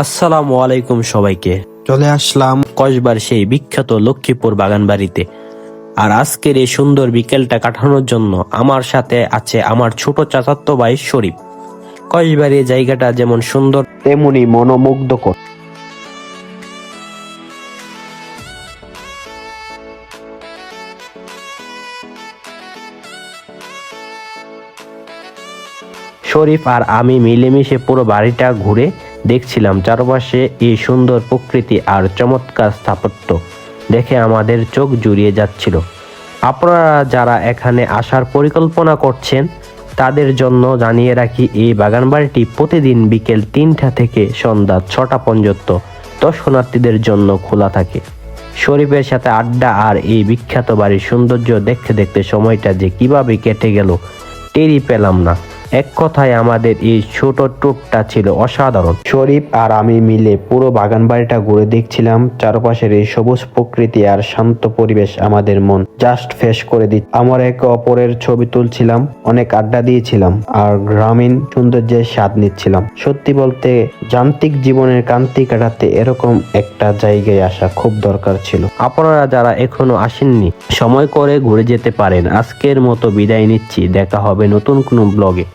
আসসালামু আলাইকুম সবাইকে। চলে আসলাম কসবার সেই বিখ্যাত লক্ষ্মীপুর বাগান বাড়িতে আর আজকের এই সুন্দর বিকেলটা কাটানোর জন্য আমার সাথে আছে আমার ছোট চাচাত্ত ভাই শরীফ। কসবার এই জায়গাটা যেমন সুন্দর তেমনি মনোমুগ্ধকর। শরীফ আর আমি মিলেমিশে পুরো বাড়িটা ঘুরে দেখছিলাম। চারপাশে এই সুন্দর প্রকৃতি আর চমৎকার স্থাপত্য দেখে আমাদের চোখ জুড়িয়ে যাচ্ছিল। আপনারা যারা এখানে আসার পরিকল্পনা করছেন, তাদের জন্য জানিয়ে রাখি, এই বাগান বাড়িটি প্রতিদিন বিকেল তিনটা থেকে সন্ধ্যা ছটা পর্যন্ত দর্শনার্থীদের জন্য খোলা থাকে। শরীফের সাথে আড্ডা আর এই বিখ্যাত বাড়ির সৌন্দর্য দেখতে দেখতে সময়টা যে কীভাবে কেটে গেল টেরি পেলাম না। এক কথায় আমাদের এই ছোট ট্যুরটা ছিল অসাধারণ। শরীফ আর আমি মিলে পুরো বাগান বাড়িটা ঘুরে দেখছিলাম। চারপাশের এই সবুজ প্রকৃতি আর শান্ত পরিবেশ আমাদের মন জাস্ট ফেস করে দিচ্ছে। আমরা একে অপরের ছবি তুলছিলাম অনেক আড্ডা দিয়েছিলাম আর গ্রামীণ সৌন্দর্যের স্বাদ নিচ্ছিলাম। সত্যি বলতে যান্ত্রিক জীবনের কান্তি কাটাতে এরকম একটা জায়গায় আসা খুব দরকার ছিল। আপনারা যারা এখনও আসেননি সময় করে ঘুরে যেতে পারেন। আজকের মতো বিদায় নিচ্ছি। দেখা হবে নতুন কোনো ব্লগে